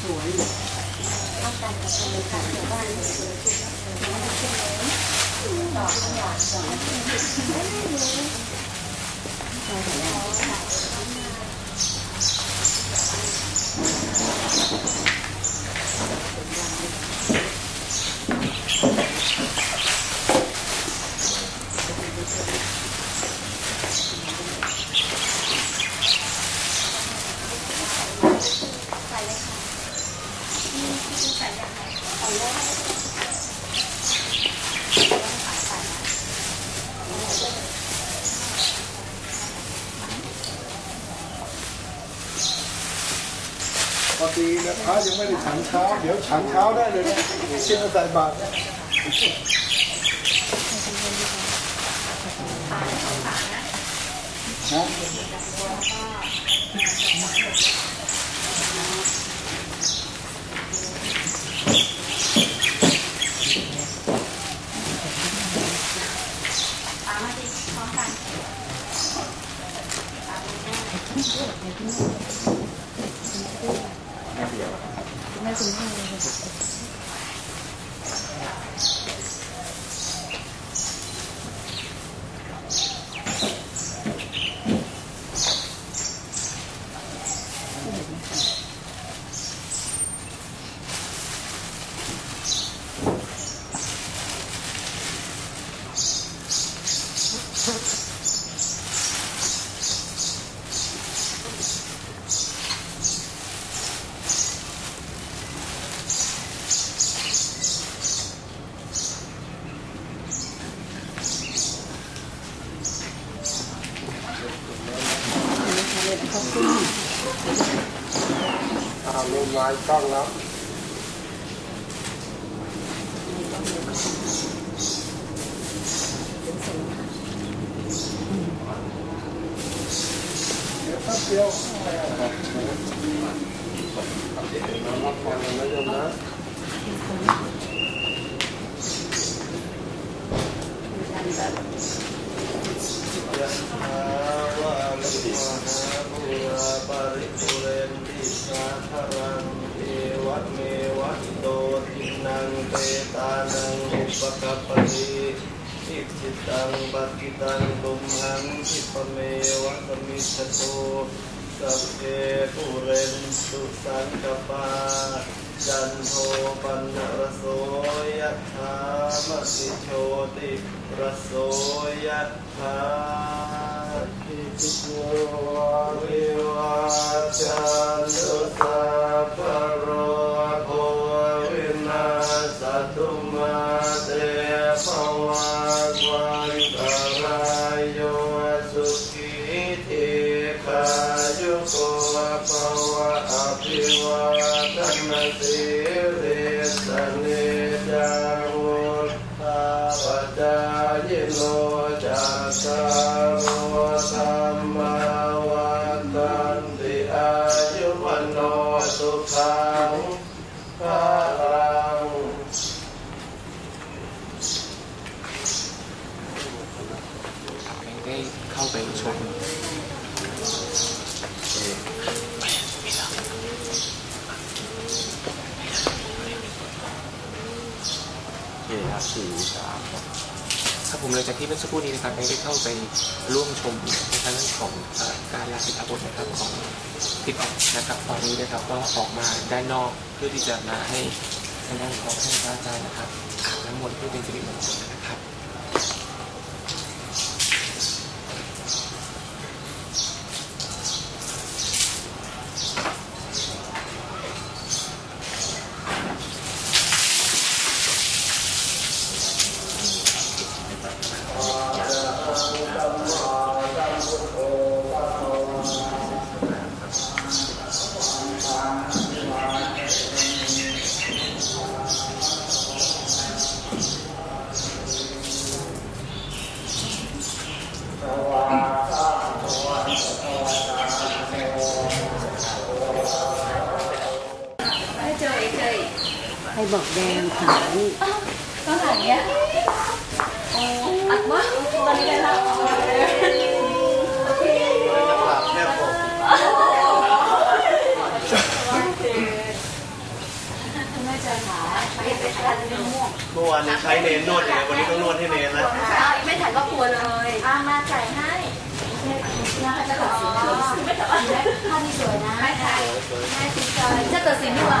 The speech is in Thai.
สวยอากาศกับธรรมชาติชาวบ้านสวยขึ้นต่อขยะสองไม่รู้ พระยังไม่ได้ฉันเช้า เดี๋ยวฉันเช้าได้เลยนะกินแล้วใส่บาตร 同じものです。à mình ngoài con lắm Thank you. านังอุปกปปติอิจิตังปฏิตังตุมหังคิปเมวะสมิจฉโตสัพเพปุเรนตุสังกปาจันโทปันรโสยะถามติโชติรโสยะถาคิจุโววิวั cha di lô cha ca lô tam ma wa tan ti. ครับสี่สามครับผมเลยจากที่เมื่อสักครู่นี้นะครับได้เข้าไปร่วมชมทางด้านของเอ่อการลาสิกขาบทนะครับของติดออกนะครับตอนนี้นะครับก็ออกมาด้านนอกเพื่อที่จะมาให้ทางด้านของท่านพระอาจารย์นะครับอาบน้ำมนต์เพื่อเป็นสิริมงคลนะครับ ให้ บอกแดงขายต้องถ่ายเนี้ยโอ้อัดวะตอนนี้ได้แล้วโอเคแค่ผมคุณแม่เจอขาเห็นไปทานมะม่วงเมื่อวานนี้ใช้เนนนวดอย่างเงี้ยวันนี้ต้องนวดให้เนนแล้วอ้าวไม่ถ่ายก็กลัวเลยอ้ามาจ่ายให้น่าจะตัดสินไม่แต่ว่าภาพนี้สวยนะไม่ถ่ายไม่ติดใจจะตัดสินดีกว่า